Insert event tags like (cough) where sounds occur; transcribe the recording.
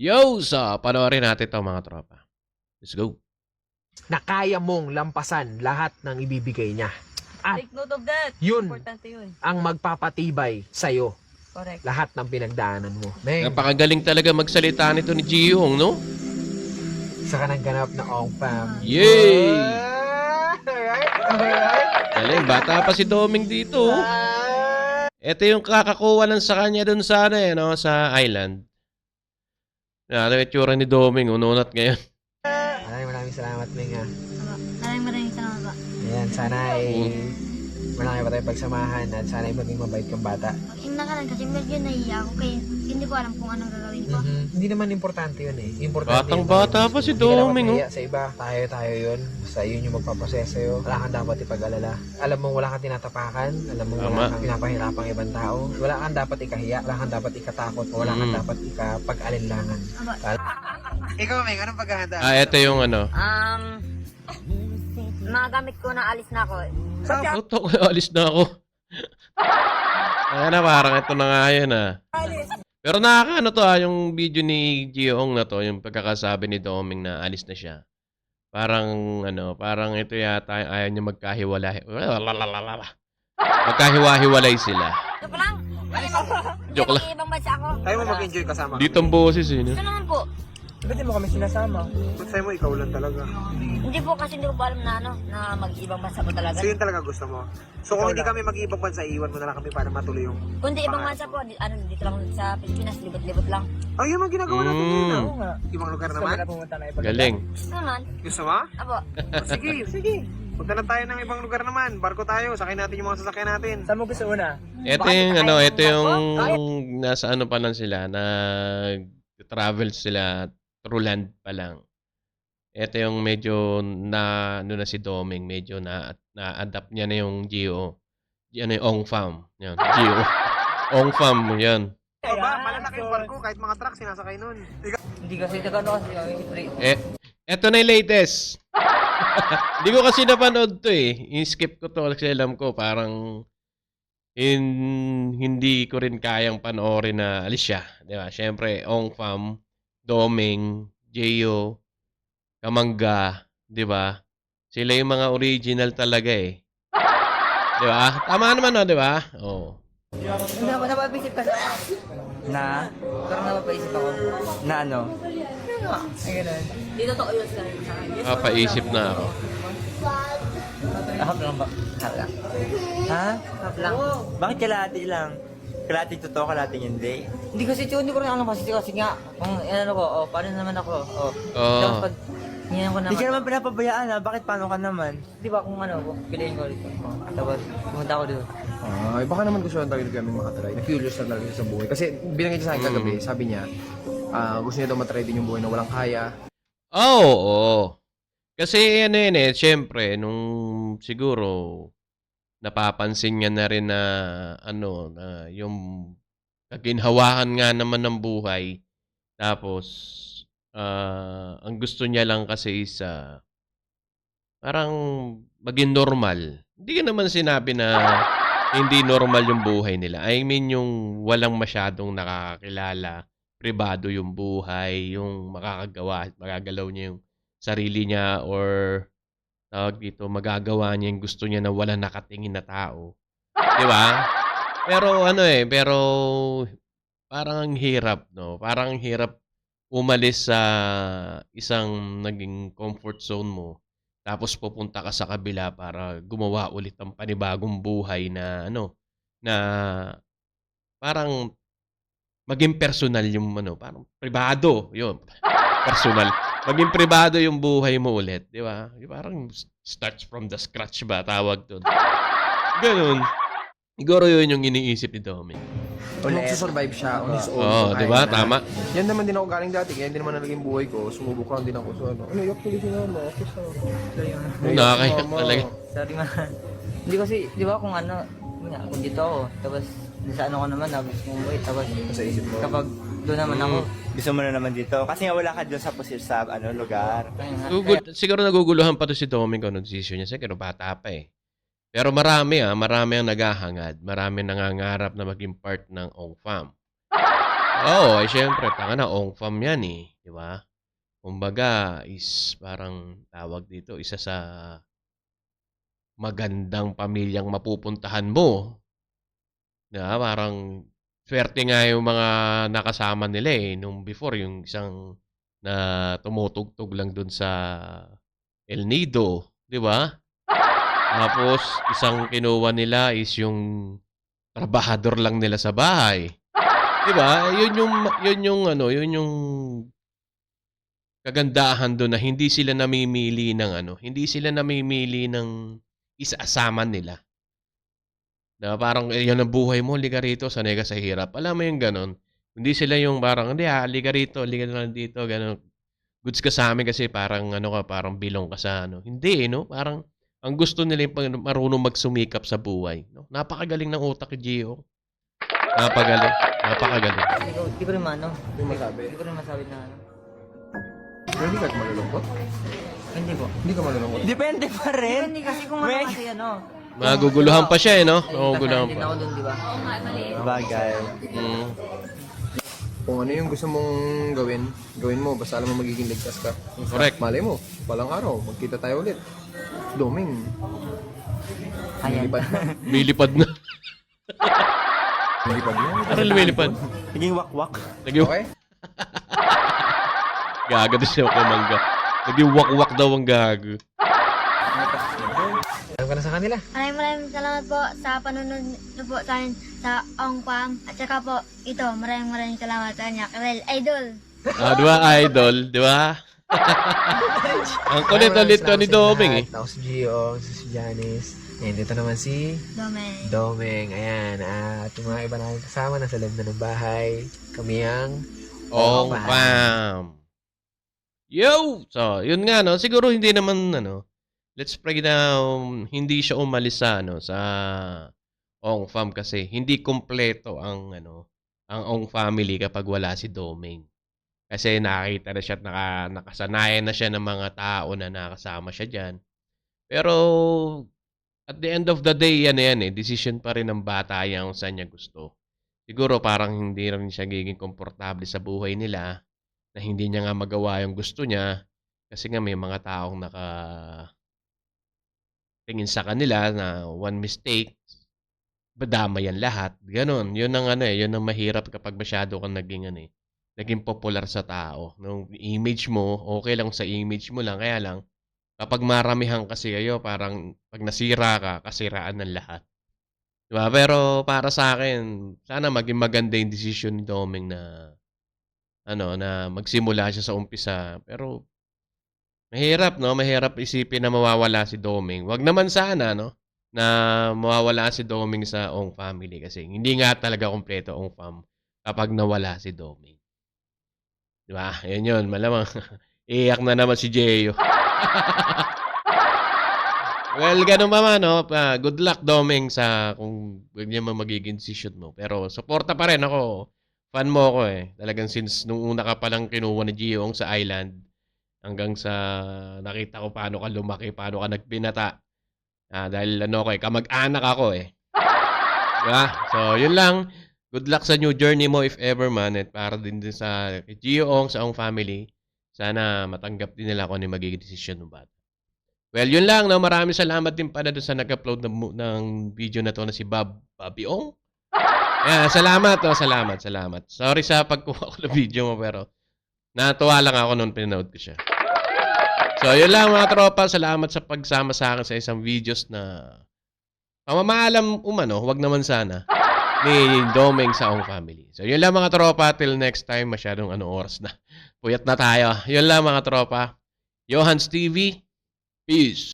Yo! So, panoorin natin to mga tropa. Let's go. na kaya mong lampasan lahat ng ibibigay niya. At Take note of that. yun Importante yun. ang magpapatibay sa'yo Correct. lahat ng pinagdaanan mo. Meng, Napakagaling talaga magsalita nito ni Jihong, no? isa ka ng ganap na Ong Pam. Yay! Alright, alright. Galing, bata pa si Doming dito. oh. Ito yung kakakuha lang sa kanya dun sa, ano, eh, no, sa island. Ano yung itsura ni Doming, ununat ngayon. Maraming maraming salamat, Meng. ah. Maraming maraming salamat po. Ayan, sana ay malaki pa tayong pagsamahan at sana ay maging mabait kang bata. Yung nakaraan kasi medyo nahiya ako kaya hindi ko alam kung anong gagawin ko. Mhm. Hindi naman importante yun eh. Importante Batang yung bata pa si mo. Hindi ka Doming, oh. sa iba. Tayo tayo yun. Basta yun yung magpapasaya sa'yo. Wala kang dapat ipag-alala. Alam mo wala kang tinatapakan. Alam mo Tama. wala kang pinapahirapang ibang tao. Wala kang dapat ikahiya. Wala kang dapat ikatakot. Wala kang Mm. dapat ikapag-alinlangan. Aba, Ikaw, Meng, anong paghahanda? Ah, ito yung ano. Um, mga gamit ko na alis na ako. Auto, (laughs) alis na ako. Ayan na, parang ito na nga yun ah. Pero nakakaano to ah, yung video ni Jiong na to, yung pagkakasabi ni Doming na alis na siya. Parang ano, parang ito yata yung ayaw niya magkahiwalay. Magkahiwa-hiwalay sila. Joke lang. Joke lang. Ibang bansa ako. Tayo mo mag-enjoy kasama. Dito ang boses eh. no? Ito naman po. Ba't di mo kami sinasama? Ba't sa'yo mo ikaw lang talaga? Hindi po kasi hindi ko pa alam na ano, na mag-ibang bansa po talaga. So yun talaga gusto mo? So kung hindi kami mag-iibang bansa, iwan mo na lang kami para matuloy yung... Kundi ibang bansa po, di, ano, dito lang sa Pilipinas, libot-libot lang. Oh, yun ang ginagawa natin Mm. ngayon. ah. Oo nga. Ibang lugar naman? Galing. Gusto naman. Gusto mo? Apo. Oh, sige, (laughs) sige. Punta na tayo ng ibang lugar naman. Barko tayo. Sakay natin yung mga sasakyan natin. Saan mo gusto una? Ito yung ano, ito yung nasa ano pa lang sila, nag travel sila through land pa lang. Ito yung medyo na ano na si Doming, medyo na na-adapt niya na yung Geo. Ano yung Ong Farm. Yan, Geo. Ong Farm, yan. Ba? Malalaki yung barko. Kahit mga truck, sinasakay nun. Hindi kasi nagano kasi yung pre. Eh, eto na yung latest. (laughs) Hindi ko kasi napanood to eh. I-skip ko to kasi alam ko parang in, hindi ko rin kayang panoorin na alis siya. Di ba? Siyempre, Ong Fam, Doming, Jeyo, Kamangga, di ba? Sila yung mga original talaga eh. Di ba? Tama naman no, di ba? Oo. Hindi naman napapaisip kasi ako. Na? Parang napapaisip ako. Na ano? Ay, ganun. Di totoo yun sa sa akin. Papaisip na ako. Ahap lang ba? Ahap lang. Ha? Half lang. Bakit kalahati lang? Kalahati totoo, kalahati hindi. Hindi kasi tiyo, hindi ko rin alam kasi kasi nga, kung ano ko, oh, paano naman ako, oh. Oo. Tapos pag, hinyan ko Hindi ka naman, naman pinapabayaan ha, bakit paano ka naman? di ba kung ano, kung piliin ko dito. Oh, tapos, pumunta ako dito. Ay, baka naman gusto lang talaga kami makatry. Na-curious na talaga siya sa buhay. Kasi binanggit niya sa akin kagabi, sabi niya, ah, gusto niya daw matry din yung buhay na walang kaya. Oo, oo. Kasi ano yun eh, syempre, nung siguro napapansin niya na rin na ano, na yung kaginhawahan nga naman ng buhay. Tapos, ah, ang gusto niya lang kasi is ah, parang maging normal. Hindi ka naman sinabi na hindi normal yung buhay nila. I mean, yung walang masyadong nakakakilala pribado yung buhay, yung makakagawa, magagalaw niya yung sarili niya or tawag dito, magagawa niya yung gusto niya na wala nakatingin na tao. (laughs) Di ba? Pero ano eh, pero parang ang hirap, no? Parang ang hirap umalis sa isang naging comfort zone mo tapos pupunta ka sa kabila para gumawa ulit ng panibagong buhay na ano, na parang maging personal yung ano, parang pribado, yun. (laughs) Personal. Maging pribado yung buhay mo ulit, di ba? Yung Parang starts from the scratch ba, tawag doon. Ganun. Siguro yun yung iniisip ni Domi. Kung survive siya on his own. Oo, kaya di ba? niya. Tama. Yan naman din ako galing dati, kaya hindi naman na naging buhay ko. Sumubok lang din ako sa ano. Ano, yok tuloy si mama. Okay sa Sorry, ma. Nakakaya talaga. Sorry, ma. Hindi kasi, di ba kung ano, yun nga, kung dito ako, tapos, sa ano ko naman, nabis kong umuwi, tapos, Sa isip mo. kapag doon naman ako, Gusto mo na naman dito. Kasi nga wala ka doon sa posil sa ano, lugar. kaya nga, Gugul, siguro naguguluhan pa to si Domi kung ano decision niya. Siguro bata pa eh. Pero marami ah, marami ang naghahangad. Marami nangangarap na maging part ng Ong Fam. Oo, eh, syempre, tanga na, ong fam yan eh, di ba? Kumbaga, is parang tawag dito, isa sa magandang pamilyang mapupuntahan mo. Ba? Parang, swerte nga yung mga nakasama nila eh, nung before, yung isang na tumutugtog lang dun sa El Nido, di ba? Tapos, isang kinuha nila is yung trabahador lang nila sa bahay. 'Di ba? 'Yun yung 'yun yung ano, 'yun yung kagandahan doon na hindi sila namimili ng ano, hindi sila namimili ng isasama nila. Ba? Parang eh, yan ang buhay mo, liga rito, sanay ka sa hirap. Alam mo yung ganon. Hindi sila yung parang, hindi ah, liga rito, liga na lang dito, ganon. Goods ka sa amin kasi parang ano ka, parang bilong ka sa ano. Hindi, eh, no? Parang ang gusto nila yung marunong magsumikap sa buhay. No? Napakagaling ng utak ni Gio. Napagaling. Napakagaling. Hindi ko, hindi ko rin maano. Hindi mo masabi. Hindi ko rin masabi na ano. Pero hindi ka malulungkot. Hindi po. Hindi ka malulungkot. Depende pa rin. Hindi kasi kung ano kasi ano. Maguguluhan pa siya eh, no? Maguguluhan pa. ako dun, di ba? Bagay. Mm. Kung ano yung gusto mong gawin, gawin mo. Basta alam mo magiging ligtas ka. Correct. Malay mo, palang araw, magkita tayo ulit. Doming. Ayan. Lumipad na. Milipad na. Lumipad na. Ano lumilipad? Naging wakwak. Naging Okay? gaga din siya kay Mangga. Naging wak-wak daw ang gago. Ka na sa kanila. Maraming maraming salamat po sa panunod niyo po sa amin sa Ong Pam. At saka po, ito, maraming maraming salamat sa kanya. Karel, idol! Ah, di ba, idol? Di ba? (laughs) ang kulit Maraming ulit to salamat ni Doming eh. Ako si Gio, si Janice. And dito naman si Dome. Domeng. Ayan. At yung mga iba namin kasama nasa loob na ng bahay. Kami ang Ong fam. Yo! So, yun nga, no? Siguro hindi naman, ano, let's pray na um, hindi siya umalis sa, ano, sa Ong fam kasi hindi kompleto ang, ano, ang Ong family kapag wala si Doming. Kasi nakita na siya at naka, nakasanayan na siya ng mga tao na nakasama siya dyan. Pero, at the end of the day, yan na yan eh. Decision pa rin ng bata yan kung saan niya gusto siguro parang hindi rin siya giging komportable sa buhay nila na hindi niya nga magawa yung gusto niya kasi nga may mga taong naka tingin sa kanila na one mistake badama yan lahat. Ganon. Yun ang ano eh. Yun ang mahirap kapag masyado kang naging ano eh. Naging popular sa tao. Nung image mo, okay lang sa image mo lang. Kaya lang, kapag maramihan kasi kayo, parang pag nasira ka, kasiraan ng lahat. Diba? Pero para sa akin, sana maging maganda yung decision ni Doming na ano, na magsimula siya sa umpisa. Pero mahirap, no? Mahirap isipin na mawawala si Doming. Wag naman sana, no? Na mawawala si Doming sa Ong family kasi hindi nga talaga kompleto Ong fam kapag nawala si Doming. Diba? Yan yun, malamang. (laughs) Iyak na naman si Jeyo. (laughs) Well, ganun pa man, no? Good luck, Doming, sa kung ganyan man magiging decision mo. Pero, suporta pa rin ako. Fan mo ako eh. Talagang since nung una ka palang kinuha ni Gioong sa island, hanggang sa nakita ko paano ka lumaki, paano ka nagbinata. Ah, dahil ano ko eh, kamag-anak ako eh. (laughs) Diba? So, yun lang. Good luck sa new journey mo if ever man. At para din din sa kay Gioong, sa Ong family. Sana matanggap din nila kung ano yung magiging decision ng bata. Well, yun lang. No? Maraming salamat din pala doon sa nag-upload ng, ng video na to na si Bob Bobby Ong. (laughs) Ayan, salamat. Oh, salamat, salamat. Sorry sa pagkuha ko ng video mo pero natuwa lang ako nung pinanood ko siya. So, yun lang mga tropa. Salamat sa pagsama sa akin sa isang videos na pamamaalam umano, wag naman sana, ni Domeng sa Ong Family. So, yun lang mga tropa. Till next time, masyadong ano oras na. Puyat na tayo. Yun lang mga tropa. Johans TV, peace.